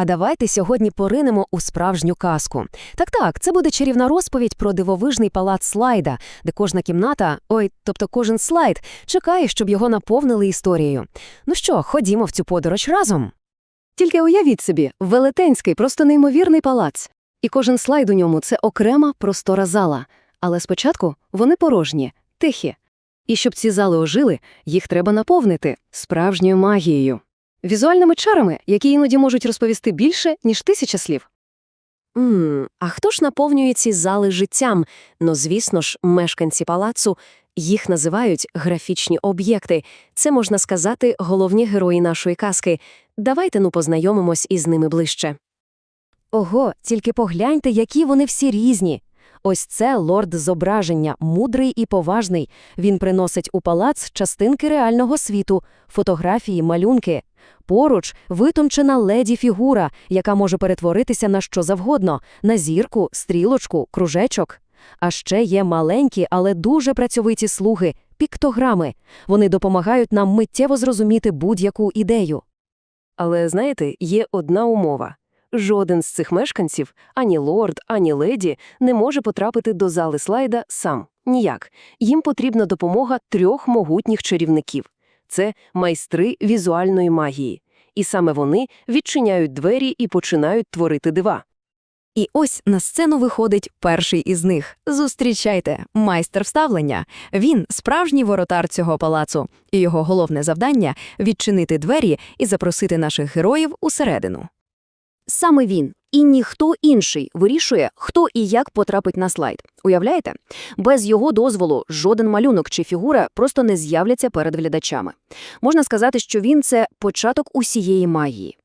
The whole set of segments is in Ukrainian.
А давайте сьогодні поринемо у справжню казку. Так так, це буде чарівна розповідь про дивовижний палац слайда, де кожна кімната, ой, тобто кожен слайд, чекає, щоб його наповнили історією. Ну що, ходімо в цю подорож разом. Тільки уявіть собі, велетенський, просто неймовірний палац. І кожен слайд у ньому це окрема простора зала. Але спочатку вони порожні, тихі. І щоб ці зали ожили, їх треба наповнити справжньою магією. Візуальними чарами, які іноді можуть розповісти більше, ніж тисяча слів. Ммм, а хто ж наповнює ці зали життям? Ну, звісно ж, мешканці палацу. Їх називають графічні об'єкти. Це, можна сказати, головні герої нашої казки. Давайте ну познайомимось із ними ближче. Ого, тільки погляньте, які вони всі різні. Ось це лорд зображення, мудрий і поважний. Він приносить у палац частинки реального світу, фотографії, малюнки. Поруч витончена леді-фігура, яка може перетворитися на що завгодно – на зірку, стрілочку, кружечок. А ще є маленькі, але дуже працьовиті слуги – піктограми. Вони допомагають нам миттєво зрозуміти будь-яку ідею. Але, знаєте, є одна умова. Жоден з цих мешканців, ані лорд, ані леді, не може потрапити до зали слайда сам. Ніяк. Їм потрібна допомога трьох могутніх чарівників. Це майстри візуальної магії. І саме вони відчиняють двері і починають творити дива. І ось на сцену виходить перший із них. Зустрічайте, майстер вставлення. Він справжній воротар цього палацу, і його головне завдання відчинити двері і запросити наших героїв усередину. Саме він і ніхто інший вирішує, хто і як потрапить на слайд. Уявляєте? Без його дозволу жоден малюнок чи фігура просто не з'являться перед глядачами. Можна сказати, що він це початок усієї магії.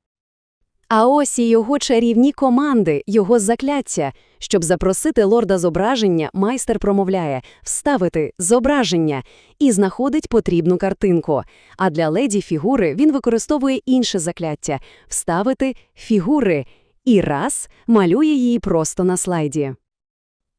А ось і його чарівні команди, його закляття. Щоб запросити лорда зображення, майстер промовляє «вставити зображення» і знаходить потрібну картинку. А для леді фігури він використовує інше закляття «вставити фігури» і раз малює її просто на слайді.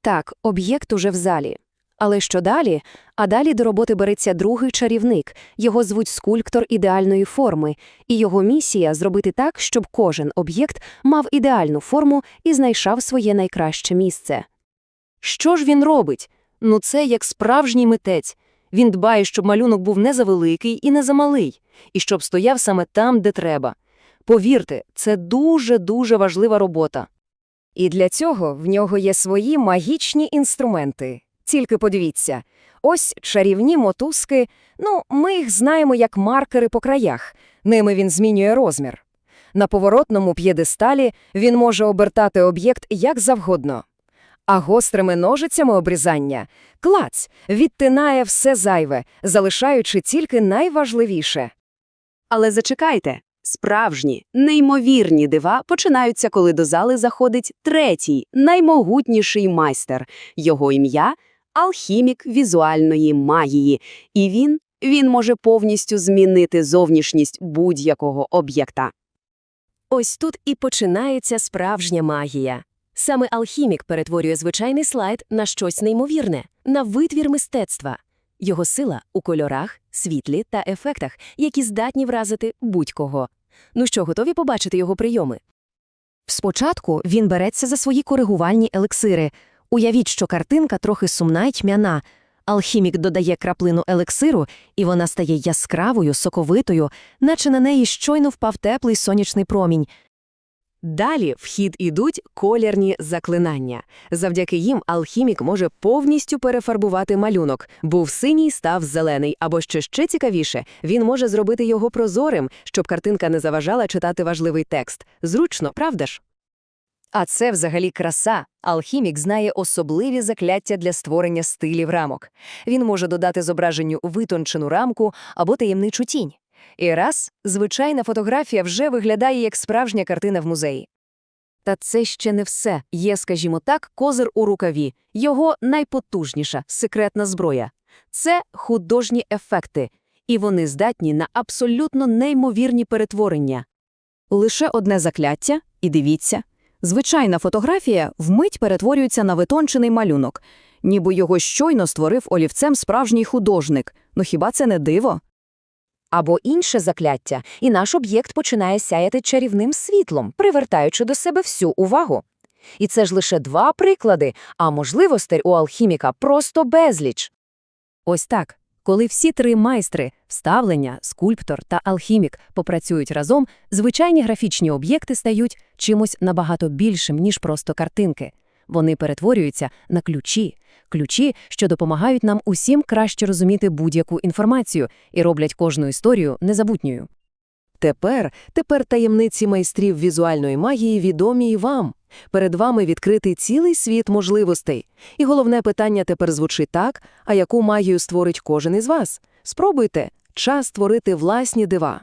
Так, об'єкт уже в залі. Але що далі? А далі до роботи береться другий чарівник. Його звуть скульптор ідеальної форми, і його місія зробити так, щоб кожен об'єкт мав ідеальну форму і знайшов своє найкраще місце. Що ж він робить? Ну це як справжній митець. Він дбає, щоб малюнок був не завеликий і не замалий, і щоб стояв саме там, де треба. Повірте, це дуже-дуже важлива робота. І для цього в нього є свої магічні інструменти. Тільки подивіться, ось чарівні мотузки, ну, ми їх знаємо як маркери по краях, ними він змінює розмір. На поворотному п'єдесталі він може обертати об'єкт як завгодно. А гострими ножицями обрізання клац відтинає все зайве, залишаючи тільки найважливіше. Але зачекайте, справжні, неймовірні дива починаються, коли до зали заходить третій, наймогутніший майстер. Його ім'я – алхімік візуальної магії. І він, він може повністю змінити зовнішність будь-якого об'єкта. Ось тут і починається справжня магія. Саме алхімік перетворює звичайний слайд на щось неймовірне, на витвір мистецтва. Його сила у кольорах, світлі та ефектах, які здатні вразити будь-кого. Ну що, готові побачити його прийоми? Спочатку він береться за свої коригувальні елексири. Уявіть, що картинка трохи сумна й тьмяна. Алхімік додає краплину елексиру, і вона стає яскравою, соковитою, наче на неї щойно впав теплий сонячний промінь. Далі в хід ідуть колірні заклинання. Завдяки їм алхімік може повністю перефарбувати малюнок. Був синій, став зелений, або що ще цікавіше, він може зробити його прозорим, щоб картинка не заважала читати важливий текст. Зручно, правда ж? А це взагалі краса. Алхімік знає особливі закляття для створення стилів рамок. Він може додати зображенню витончену рамку або таємничу тінь. І раз звичайна фотографія вже виглядає як справжня картина в музеї. Та це ще не все. Є, скажімо так, козир у рукаві, його найпотужніша секретна зброя. Це художні ефекти, і вони здатні на абсолютно неймовірні перетворення. Лише одне закляття, і дивіться. Звичайна фотографія вмить перетворюється на витончений малюнок, ніби його щойно створив олівцем справжній художник. Ну хіба це не диво? або інше закляття, і наш об'єкт починає сяяти чарівним світлом, привертаючи до себе всю увагу. І це ж лише два приклади, а можливостей у алхіміка просто безліч. Ось так. Коли всі три майстри – вставлення, скульптор та алхімік – попрацюють разом, звичайні графічні об'єкти стають чимось набагато більшим, ніж просто картинки. Вони перетворюються на ключі. Ключі, що допомагають нам усім краще розуміти будь-яку інформацію і роблять кожну історію незабутньою. Тепер, тепер таємниці майстрів візуальної магії відомі і вам. Перед вами відкритий цілий світ можливостей. І головне питання тепер звучить так, а яку магію створить кожен із вас? Спробуйте. Час створити власні дива.